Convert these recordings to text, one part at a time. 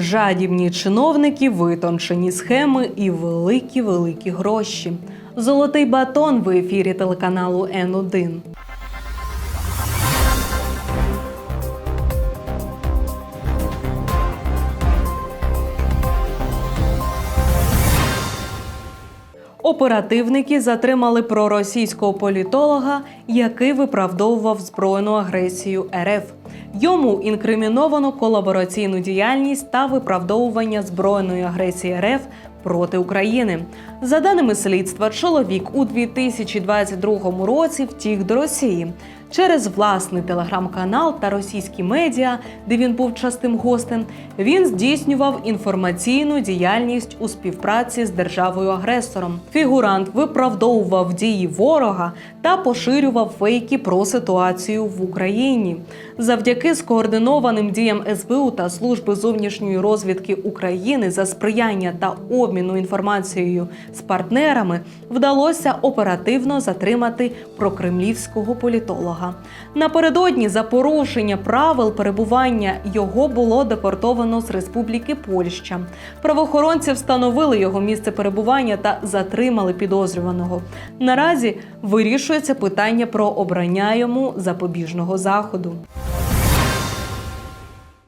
Жадібні чиновники, витончені схеми і великі великі гроші. Золотий батон в ефірі телеканалу Н1. Оперативники затримали проросійського політолога, який виправдовував збройну агресію РФ. Йому інкриміновано колабораційну діяльність та виправдовування збройної агресії РФ проти України. За даними слідства, чоловік у 2022 році втік до Росії. Через власний телеграм-канал та російські медіа, де він був частим гостем, він здійснював інформаційну діяльність у співпраці з державою-агресором. Фігурант виправдовував дії ворога та поширював фейки про ситуацію в Україні. Завдяки скоординованим діям СБУ та служби зовнішньої розвідки України за сприяння та обміну інформацією з партнерами вдалося оперативно затримати прокремлівського політолога. Напередодні за порушення правил перебування його було депортовано з Республіки Польща. Правоохоронці встановили його місце перебування та затримали підозрюваного. Наразі вирішується питання про обрання йому запобіжного заходу.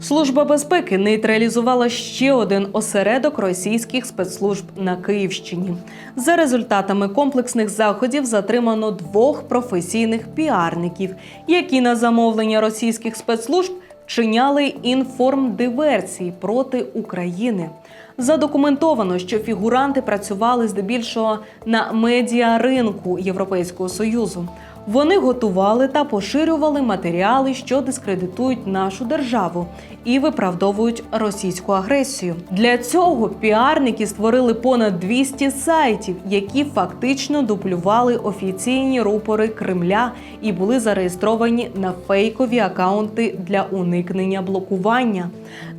Служба безпеки нейтралізувала ще один осередок російських спецслужб на Київщині. За результатами комплексних заходів затримано двох професійних піарників, які на замовлення російських спецслужб вчиняли інформдиверсії проти України. Задокументовано, що фігуранти працювали здебільшого на медіаринку Європейського союзу. Вони готували та поширювали матеріали, що дискредитують нашу державу і виправдовують російську агресію. Для цього піарники створили понад 200 сайтів, які фактично дублювали офіційні рупори Кремля і були зареєстровані на фейкові акаунти для уникнення блокування.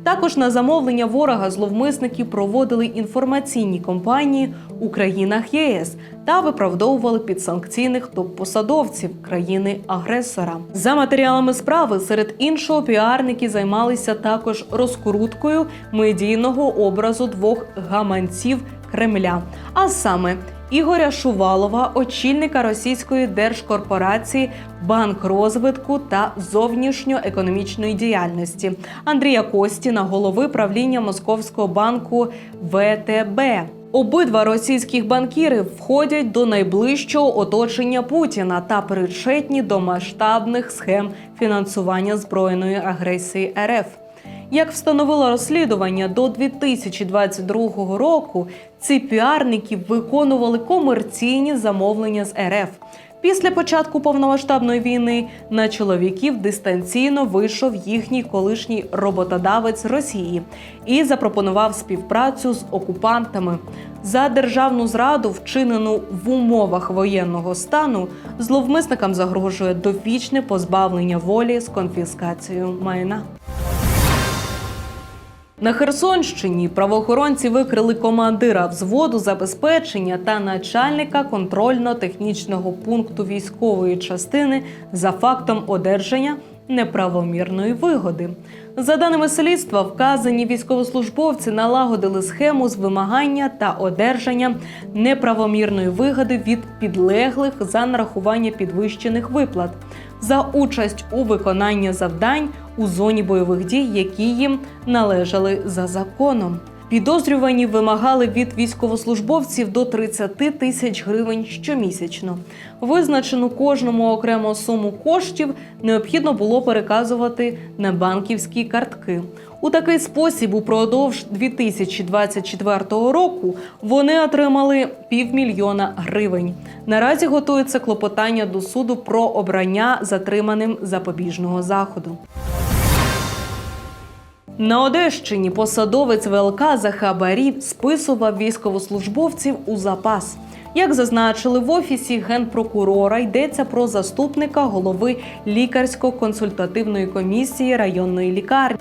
Також на замовлення ворога зловмисники проводили інформаційні кампанії у країнах ЄС та виправдовували підсанкційних топ-посадовців країни-агресора. За матеріалами справи серед іншого піарники займалися також розкруткою медійного образу двох гаманців Кремля, а саме Ігоря Шувалова, очільника російської держкорпорації Банк розвитку та зовнішньоекономічної діяльності, Андрія Костіна, голови правління Московського банку ВТБ. Обидва російських банкіри входять до найближчого оточення Путіна та причетні до масштабних схем фінансування збройної агресії РФ. Як встановило розслідування, до 2022 року ці піарники виконували комерційні замовлення з РФ. Після початку повномасштабної війни на чоловіків дистанційно вийшов їхній колишній роботодавець Росії і запропонував співпрацю з окупантами. За державну зраду, вчинену в умовах воєнного стану, зловмисникам загрожує довічне позбавлення волі з конфіскацією майна. На Херсонщині правоохоронці викрили командира взводу забезпечення та начальника контрольно-технічного пункту військової частини за фактом одержання неправомірної вигоди. За даними слідства, вказані військовослужбовці налагодили схему з вимагання та одержання неправомірної вигоди від підлеглих за нарахування підвищених виплат за участь у виконанні завдань у зоні бойових дій, які їм належали за законом. Підозрювані вимагали від військовослужбовців до 30 тисяч гривень щомісячно. Визначену кожному окрему суму коштів необхідно було переказувати на банківські картки. У такий спосіб, упродовж 2024 року, вони отримали півмільйона гривень. Наразі готується клопотання до суду про обрання затриманим запобіжного заходу. На Одещині посадовець ВЛК за хабарі списував військовослужбовців у запас. Як зазначили в офісі генпрокурора, йдеться про заступника голови лікарсько-консультативної комісії районної лікарні.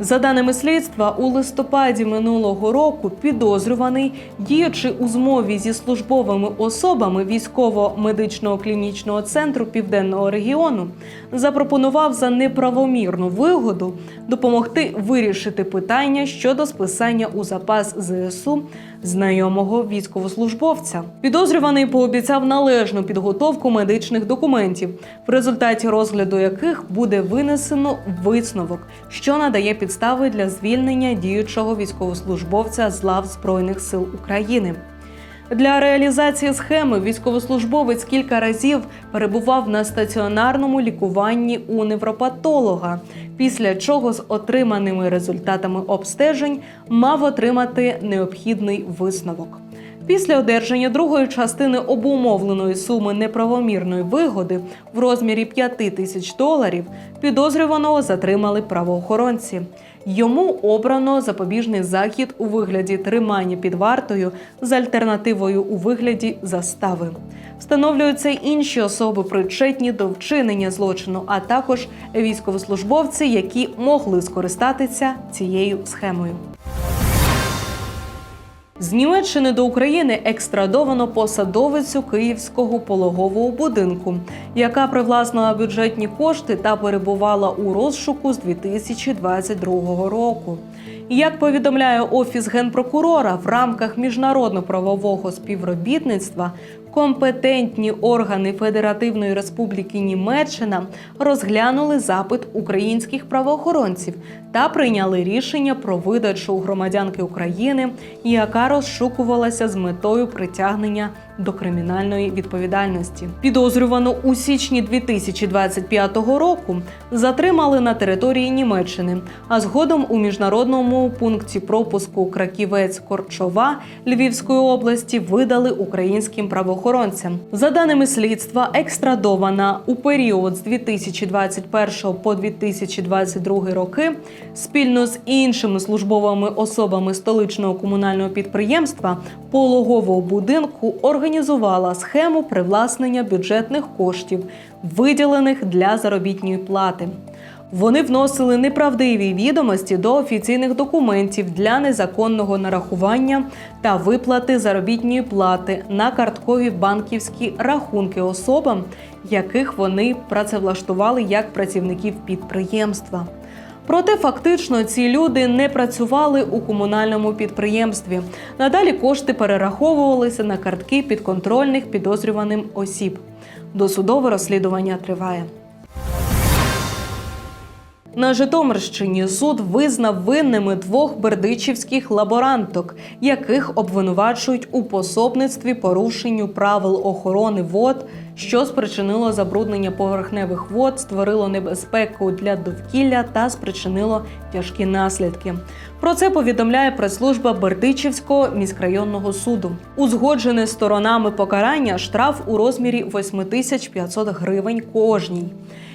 За даними слідства, у листопаді минулого року підозрюваний, діючи у змові зі службовими особами військово-медичного клінічного центру південного регіону, запропонував за неправомірну вигоду допомогти вирішити питання щодо списання у запас ЗСУ знайомого військовослужбовця. Підозрюваний пообіцяв належну підготовку медичних документів, в результаті розгляду яких буде винесено висновок, що надає підстави для звільнення діючого військовослужбовця з лав Збройних сил України. Для реалізації схеми військовослужбовець кілька разів перебував на стаціонарному лікуванні у невропатолога, після чого з отриманими результатами обстежень мав отримати необхідний висновок. Після одержання другої частини обумовленої суми неправомірної вигоди в розмірі 5 тисяч доларів підозрюваного затримали правоохоронці. Йому обрано запобіжний захід у вигляді тримання під вартою з альтернативою у вигляді застави. Встановлюються інші особи, причетні до вчинення злочину, а також військовослужбовці, які могли скористатися цією схемою. З Німеччини до України екстрадовано посадовицю київського пологового будинку, яка привласнила бюджетні кошти та перебувала у розшуку з 2022 року. Як повідомляє офіс генпрокурора, в рамках міжнародно-правового співробітництва компетентні органи Федеративної Республіки Німеччина розглянули запит українських правоохоронців та прийняли рішення про видачу громадянки України, яка розшукувалася з метою притягнення до кримінальної відповідальності. Підозрювану у січні 2025 року затримали на території Німеччини, а згодом у міжнародному пункті пропуску Краківець Корчова Львівської області видали українським правоохоронцям. За даними слідства, екстрадована у період з 2021 по 2022 роки спільно з іншими службовими особами столичного комунального підприємства пологового будинку організувала схему привласнення бюджетних коштів, виділених для заробітної плати. Вони вносили неправдиві відомості до офіційних документів для незаконного нарахування та виплати заробітної плати на карткові банківські рахунки особам, яких вони працевлаштували як працівників підприємства. Проте фактично ці люди не працювали у комунальному підприємстві. Надалі кошти перераховувалися на картки підконтрольних підозрюваним осіб. Досудове розслідування триває. На Житомирщині суд визнав винними двох бердичівських лаборанток, яких обвинувачують у пособництві порушенню правил охорони вод, що спричинило забруднення поверхневих вод, створило небезпеку для довкілля та спричинило тяжкі наслідки. Про це повідомляє прес-служба Бердичівського міськрайонного суду. Узгоджене сторонами покарання штраф у розмірі 8500 гривень кожній.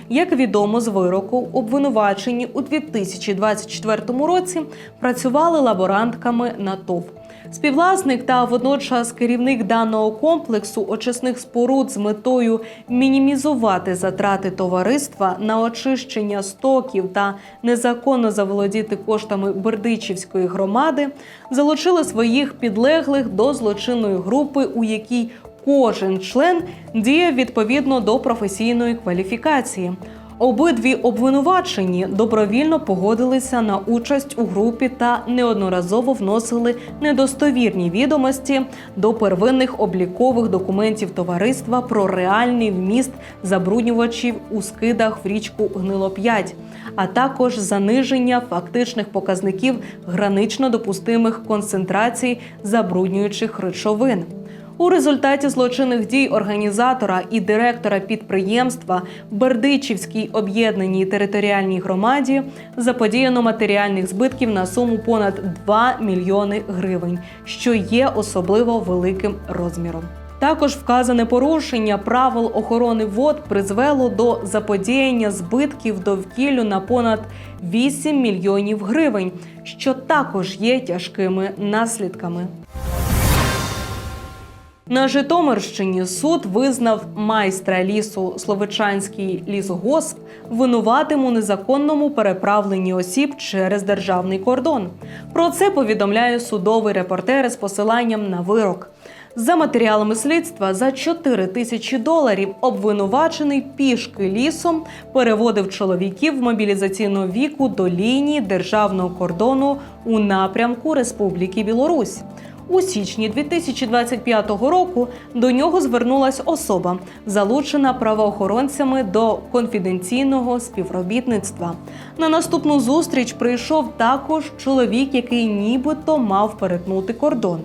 Як відомо з вироку, обвинувачені у 2024 році працювали лаборантками на ТОВ. Співвласник та водночас керівник даного комплексу очисних споруд з метою мінімізувати затрати товариства на очищення стоків та незаконно заволодіти коштами Бердичівської громади, залучили своїх підлеглих до злочинної групи, у якій Кожен член діє відповідно до професійної кваліфікації. Обидві обвинувачені добровільно погодилися на участь у групі та неодноразово вносили недостовірні відомості до первинних облікових документів товариства про реальний вміст забруднювачів у скидах в річку Гнило-5, а також заниження фактичних показників гранично допустимих концентрацій забруднюючих речовин. У результаті злочинних дій організатора і директора підприємства в Бердичівській об'єднаній територіальній громаді заподіяно матеріальних збитків на суму понад 2 мільйони гривень, що є особливо великим розміром. Також вказане порушення правил охорони вод призвело до заподіяння збитків довкіллю на понад 8 мільйонів гривень, що також є тяжкими наслідками. На Житомирщині суд визнав майстра лісу Словичанський лісгосп винуватим у незаконному переправленні осіб через державний кордон. Про це повідомляє судовий репортер з посиланням на вирок. За матеріалами слідства за 4 тисячі доларів обвинувачений пішки лісом переводив чоловіків мобілізаційного віку до лінії державного кордону у напрямку Республіки Білорусь. У січні 2025 року до нього звернулась особа, залучена правоохоронцями до конфіденційного співробітництва. На наступну зустріч прийшов також чоловік, який нібито мав перетнути кордон.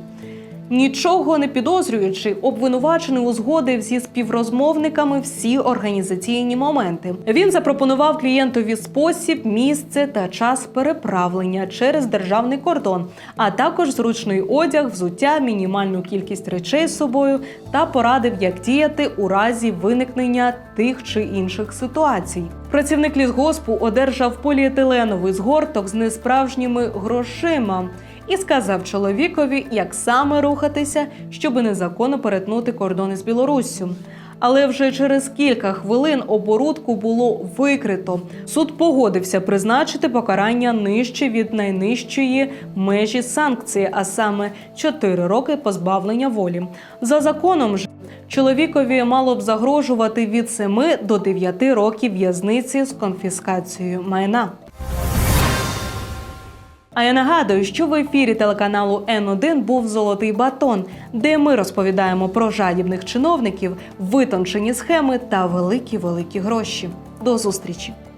Нічого не підозрюючи, обвинувачений узгодив зі співрозмовниками всі організаційні моменти. Він запропонував клієнтові спосіб, місце та час переправлення через державний кордон, а також зручний одяг, взуття, мінімальну кількість речей з собою та порадив, як діяти у разі виникнення тих чи інших ситуацій. Працівник лісгоспу одержав поліетиленовий згорток з несправжніми грошима і сказав чоловікові, як саме рухатися, щоби незаконно перетнути кордон із Білоруссю. Але вже через кілька хвилин оборудку було викрито. Суд погодився призначити покарання нижче від найнижчої межі санкції, а саме 4 роки позбавлення волі. За законом ж чоловікові мало б загрожувати від 7 до 9 років в'язниці з конфіскацією майна. А я нагадую, що в ефірі телеканалу Н1 був Золотий батон, де ми розповідаємо про жадібних чиновників, витончені схеми та великі великі гроші. До зустрічі!